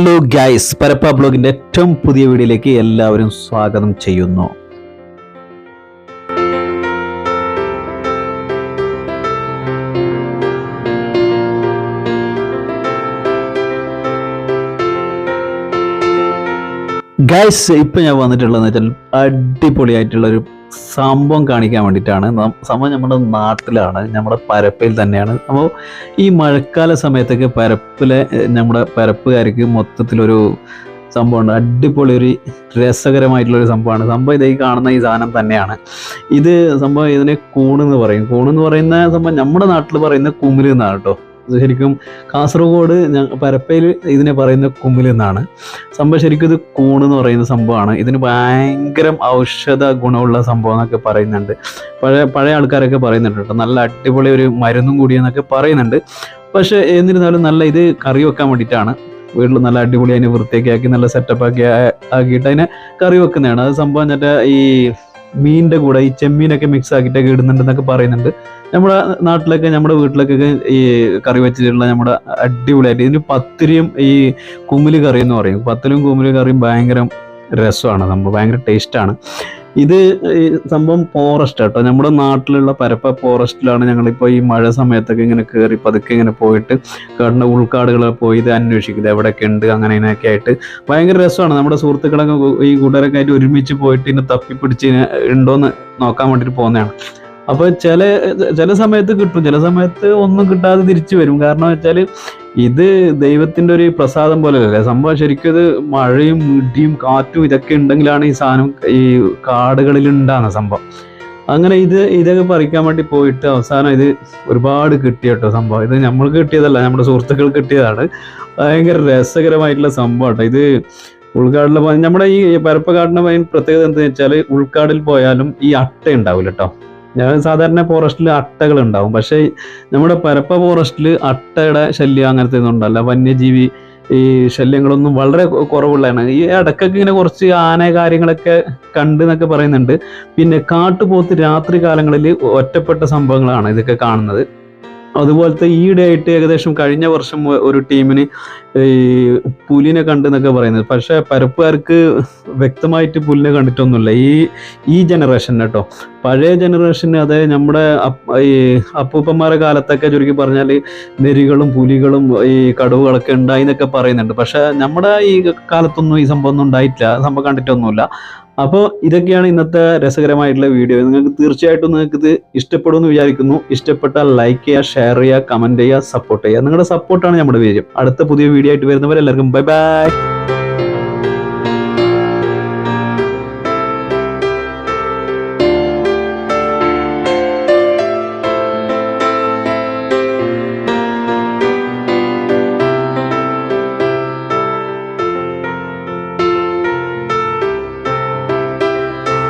Hello guys Parappa ബ്ലോഗിന്റെ ഏറ്റവും പുതിയ വീഡിയോയിലേക്ക് എല്ലാവരും സ്വാഗതം ചെയ്യുന്നു. ഗൈസ് ഇപ്പൊ ഞാൻ വന്നിട്ടുള്ളതെന്ന് വെച്ചാൽ അടിപൊളിയായിട്ടുള്ള ഒരു സംഭവം കാണിക്കാൻ വേണ്ടിയിട്ടാണ്. സംഭവം നമ്മുടെ നാട്ടിലാണ് നമ്മുടെ പരപ്പയിൽ തന്നെയാണ്. അപ്പോൾ ഈ മഴക്കാല സമയത്തൊക്കെ പരപ്പിലെ നമ്മുടെ പരപ്പുകാർക്ക് മൊത്തത്തിലൊരു സംഭവമുണ്ട്. അടിപൊളി ഒരു രസകരമായിട്ടുള്ളൊരു സംഭവമാണ്. സംഭവം ഇതായി കാണുന്ന ഈ സാധനം തന്നെയാണ്. ഇത് സംഭവം ഇതിനെ കൂണെന്ന് പറയും. കൂണെന്ന് പറയുന്ന സംഭവം നമ്മുടെ നാട്ടിൽ പറയുന്ന കുമിരി എന്നാണ് കേട്ടോ. ശരിക്കും കാസർഗോഡ് പരപ്പയിൽ ഇതിനെ പറയുന്ന കുമ്പിൽ എന്നാണ്. സംഭവം ശരിക്കും ഇത് കൂണ് എന്ന് പറയുന്ന സംഭവമാണ്. ഇതിന് ഭയങ്കര ഔഷധ ഗുണമുള്ള സംഭവം എന്നൊക്കെ പറയുന്നുണ്ട്. പഴയ പഴയ ആൾക്കാരൊക്കെ പറയുന്നുണ്ട് കേട്ടോ. നല്ല അടിപൊളി ഒരു മരുന്നും കൂടിയെന്നൊക്കെ പറയുന്നുണ്ട്. പക്ഷേ എന്നിരുന്നാലും നല്ല ഇത് കറി വെക്കാൻ വേണ്ടിയിട്ടാണ്. വീട്ടിൽ നല്ല അടിപൊളി അതിനെ വൃത്തിയൊക്കെ ആക്കി നല്ല സെറ്റപ്പ് ആക്കി ആക്കിയിട്ട് അതിനെ കറി വെക്കുന്നതാണ്. അത് സംഭവം എന്നിട്ട് ഈ മീനിന്റെ കൂടെ ഈ ചെമ്മീനൊക്കെ മിക്സ് ആക്കിയിട്ടൊക്കെ ഇടുന്നുണ്ടെന്നൊക്കെ പറയുന്നുണ്ട്. നമ്മുടെ നാട്ടിലൊക്കെ നമ്മുടെ വീട്ടിലൊക്കെ ഈ കറി വെച്ചിട്ടുള്ള നമ്മുടെ അടിപൊളിയായിട്ട് ഇതിന് പത്തിരിയും ഈ കുമിൽ കറി എന്ന് പറയും. പത്തിലും കുമിൽ കറിയും ഭയങ്കര രസമാണ്. നമ്മൾ ഭയങ്കര ടേസ്റ്റാണ് ഇത് സംഭവം ഫോറസ്റ്റ് കേട്ടോ നമ്മുടെ നാട്ടിലുള്ള പരപ്പ ഫോറസ്റ്റിലാണ് ഞങ്ങളിപ്പോൾ ഈ മഴ സമയത്തൊക്കെ ഇങ്ങനെ കയറി പതുക്കെ ഇങ്ങനെ പോയിട്ട് കാടിന്റെ ഉൾക്കാടുകളെ പോയി ഇത് അന്വേഷിക്കും. ഇത് എവിടെയൊക്കെ ഉണ്ട് അങ്ങനെ ഇതിനൊക്കെ ആയിട്ട്. ഭയങ്കര രസമാണ്. നമ്മുടെ സുഹൃത്തുക്കളൊക്കെ ഈ കൂട്ടുകാരൊക്കെ ആയിട്ട് ഒരുമിച്ച് പോയിട്ട് ഇതിനെ തപ്പിപ്പിടിച്ച് ഉണ്ടോ എന്ന് നോക്കാൻ വേണ്ടിയിട്ട് പോകുന്നതാണ്. അപ്പോൾ ചില ചില സമയത്ത് കിട്ടും. ചില സമയത്ത് ഒന്നും കിട്ടാതെ തിരിച്ചു വരും. കാരണം വെച്ചാൽ ഇത് ദൈവത്തിന്റെ ഒരു പ്രസാദം പോലെ അല്ലേ സംഭവം ശരിക്കും ഇത് മഴയും ഇടിയും കാറ്റും ഇതൊക്കെ ഉണ്ടെങ്കിലാണ് ഈ സാധനം ഈ കാടുകളിൽ ഉണ്ടാകുന്ന സംഭവം. അങ്ങനെ ഇത് ഇതൊക്കെ പറിക്കാൻ വേണ്ടി പോയിട്ട് അവസാനം ഇത് ഒരുപാട് കിട്ടിയ കേട്ടോ സംഭവം. ഇത് നമ്മൾക്ക് കിട്ടിയതല്ല നമ്മുടെ സുഹൃത്തുക്കൾക്ക് കിട്ടിയതാണ്. ഭയങ്കര രസകരമായിട്ടുള്ള സംഭവം കേട്ടോ. ഇത് ഉൾക്കാടിലെ നമ്മുടെ ഈ പരപ്പക്കാടിന്റെ മെയിൻ പ്രത്യേകത എന്താണെന്ന് വെച്ചാൽ ഉൾക്കാടിൽ പോയാലും ഈ അട്ട ഉണ്ടാവില്ല കേട്ടോ. ഞാൻ സാധാരണ ഫോറസ്റ്റിൽ അട്ടകൾ ഉണ്ടാവും പക്ഷേ നമ്മുടെ പരപ്പ ഫോറസ്റ്റിൽ അട്ടയുടെ ശല്യം അങ്ങനത്തെ ഒന്നും ഉണ്ടല്ല. വന്യജീവി ഈ ശല്യങ്ങളൊന്നും വളരെ കുറവുള്ളതാണ്. ഈ ഇടക്കൊക്കെ ഇങ്ങനെ കുറച്ച് ആന കാര്യങ്ങളൊക്കെ കണ്ട് എന്നൊക്കെ പറയുന്നുണ്ട്. പിന്നെ കാട്ടുപോത്ത് രാത്രി കാലങ്ങളിൽ ഒറ്റപ്പെട്ട സംഭവങ്ങളാണ് ഇതൊക്കെ കാണുന്നത്. അതുപോലത്തെ ഈയിടെയായിട്ട് ഏകദേശം കഴിഞ്ഞ വർഷം ഒരു ടീമിന് ഈ പുലിനെ കണ്ടെന്നൊക്കെ പറയുന്നത്. പക്ഷെ പരപ്പുകാർക്ക് വ്യക്തമായിട്ട് പുലിനെ കണ്ടിട്ടൊന്നുമില്ല. ഈ ഈ ജനറേഷൻ കേട്ടോ. പഴയ ജനറേഷന് അതായത് നമ്മുടെ ഈ അപ്പൂപ്പന്മാരെ കാലത്തൊക്കെ ചുരുക്കി പറഞ്ഞാൽ നെരികളും പുലികളും ഈ കടുവകളൊക്കെ ഉണ്ടായി എന്നൊക്കെ പറയുന്നുണ്ട്. പക്ഷെ നമ്മുടെ ഈ കാലത്തൊന്നും ഈ സംഭവം ഒന്നും ഉണ്ടായിട്ടില്ല. സംഭവം കണ്ടിട്ടൊന്നുമില്ല. അപ്പോൾ ഇതൊക്കെയാണ് ഇന്നത്തെ രസകരമായിട്ടുള്ള വീഡിയോ നിങ്ങൾക്ക് തീർച്ചയായിട്ടും നിങ്ങൾക്ക് ഇത് ഇഷ്ടപ്പെടുമെന്ന് വിചാരിക്കുന്നു. ഇഷ്ടപ്പെട്ടാൽ ലൈക്ക് ചെയ്യുക ഷെയർ ചെയ്യുക കമന്റ് ചെയ്യുക സപ്പോർട്ട് ചെയ്യുക. നിങ്ങളുടെ സപ്പോർട്ടാണ് നമ്മുടെ വീര്യം. അടുത്ത പുതിയ വീഡിയോ ആയിട്ട് വരുന്നവരെല്ലാവർക്കും ബൈ ബൈ